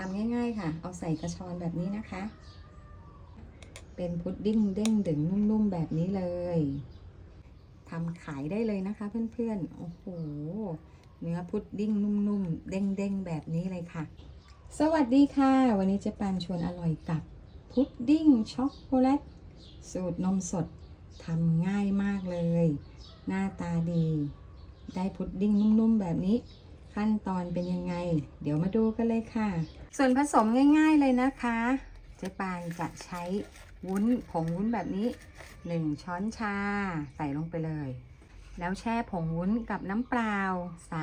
ทำง่ายๆค่ะ เอาใส่กระชอนแบบนี้นะคะ เป็นพุดดิ้งเด้งดึงนุ่มๆแบบนี้เลยทำขายได้เลยนะคะเพื่อนๆ โอ้โห เนื้อพุดดิ้งนุ่มๆ เด้งๆ แบบนี้เลยค่ะ สวัสดีค่ะ วันนี้เจะปานชวนอร่อยกับพุดดิ้งช็อกโกแลต สูตรนมสดทำง่ายมากเลย หน้าตาดี ได้พุดดิ้งนุ่มๆ แบบนี้ ขั้นตอนเป็นยังไง เดี๋ยวมาดูกันเลยค่ะ ส่วนผสมง่าย ๆเลยนะคะเจ๊ปานจะใช้วุ้นผงวุ้นแบบนี้ 1 ช้อนชาใส่ลงไปเลย แล้วแช่ผงวุ้นกับน้ำเปล่า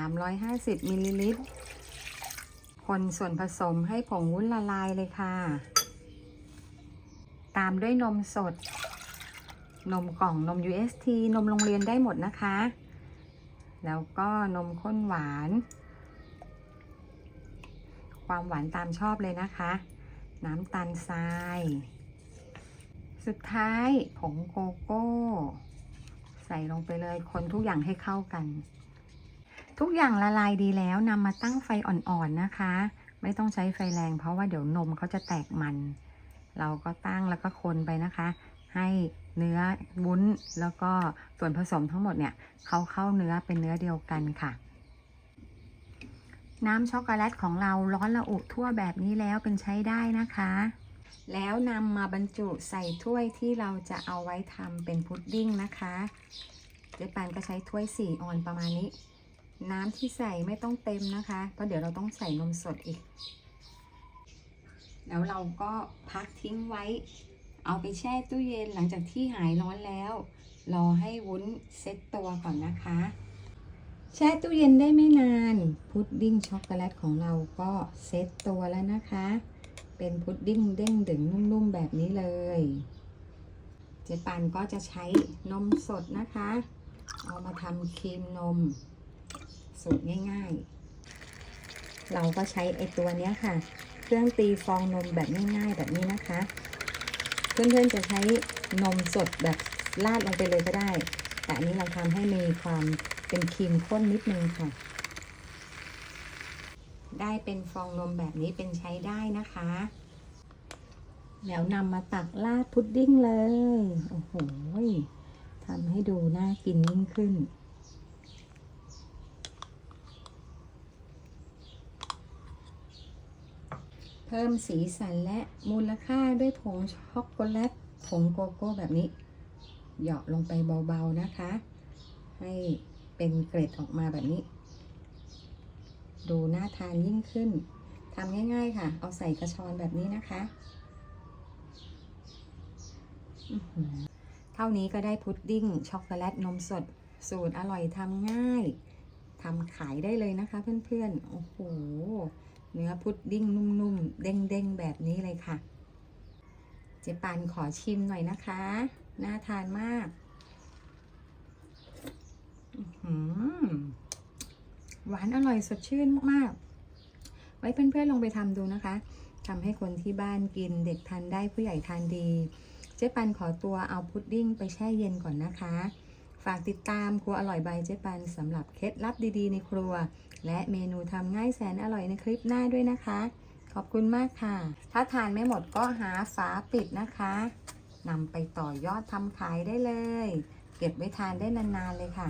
350มิลลิลิตรคนส่วนผสมให้ผงวุ้นละลายเลยค่ะ ตามด้วยนมสด นมกล่องนม UST นมโรงเรียนได้หมดนะคะ แล้วก็นมข้นหวาน ความหวานตามชอบเลยนะคะ น้ำตาลทราย สุดท้ายผงโกโก้ ใส่ลงไปเลยคนทุกอย่างให้เข้ากัน ทุกอย่างละลายดีแล้วนำมาตั้งไฟอ่อนๆนะคะ ไม่ต้องใช้ไฟแรง เพราะว่าเดี๋ยวนมเขาจะแตกมัน เราก็ตั้งแล้วก็คนไปนะคะ ให้เนื้อวุ้นแล้วก็ส่วนผสมทั้งหมดเนี่ยเขาเข้าเนื้อเป็นเนื้อเดียวกันค่ะ น้ำช็อกโกแลตของเราร้อนระอุทั่วแบบนี้แล้วเป็นใช้ได้นะคะ แล้วนำมาบรรจุใส่ถ้วยที่เราจะเอาไว้ทำเป็นพุดดิ้งนะคะเจ๊ปานก็ใช้ถ้วย 4 ออนประมาณนี้ น้ำที่ใส่ไม่ต้องเต็มนะคะ เพราะเดี๋ยวเราต้องใส่นมสดอีก แล้วเราก็พักทิ้งไว้ เอาไปแช่ตู้เย็นหลังจากที่หายร้อนแล้ว รอให้วุ้นเซ็ตตัวก่อนนะคะ แช่ตู้เย็นได้ไม่นาน พุดดิ้งช็อกโกแลตของเราก็เซตตัวแล้วนะคะ เป็นพุดดิ้งเด้งดึงนุ่มๆแบบนี้เลย เจ๊ปันก็จะใช้นมสดนะคะ เอามาทำครีมนม สูตรง่ายๆ เราก็ใช้ไอตัวเนี้ยค่ะ เครื่องตีฟองนมแบบง่ายๆ แบบนี้นะคะ เพื่อนๆจะใช้นมสดแบบราดลงไปเลยก็ได้ แต่อันนี้เราทำให้มีความ เป็นครีมข้นนิดนึงค่ะ ได้เป็นฟองนมแบบนี้เป็นใช้ได้นะคะ แล้วนำมาตักราดพุดดิ้งเลย โอ้โหทำให้ดูน่ากินยิ่งขึ้นเพิ่มสีสันและมูลค่าด้วยผงช็อกโกแลต ผงโกโก้แบบนี้ เหยาะลงไปเบา ๆ นะคะ ให้ เป็นเกร็ดออกมาแบบนี้ ดูน่าทานยิ่งขึ้นทำง่ายๆค่ะ เอาใส่กระชอนแบบนี้นะคะ เท่านี้ก็ได้พุดดิ้งช็อกโกแลตนมสด สูตรอร่อยทำง่ายทำขายได้เลยนะคะเพื่อนๆ โอ้โห เนื้อพุดดิ้งนุ่มๆ เด้งๆ แบบนี้เลยค่ะ เจปานขอชิมหน่อยนะคะ น่าทานมาก หวานอร่อยสดชื่นมากๆ ไว้เพื่อนๆลองไปทำดูนะคะ ทำให้คนที่บ้านกินเด็กทานได้ผู้ใหญ่ทานดี เจ๊ปันขอตัวเอาพุดดิ้งไปแช่เย็นก่อนนะคะ ฝากติดตามครัวอร่อยใบเจ๊ปันสำหรับเคล็ดลับดีๆ ในครัว และเมนูทำง่ายแสนอร่อยในคลิปหน้าด้วยนะคะ ขอบคุณมากค่ะ ถ้าทานไม่หมดก็หาฝาปิดนะคะนำไปต่อยอดทำขายได้เลย เก็บไว้ทานได้นานๆเลยค่ะ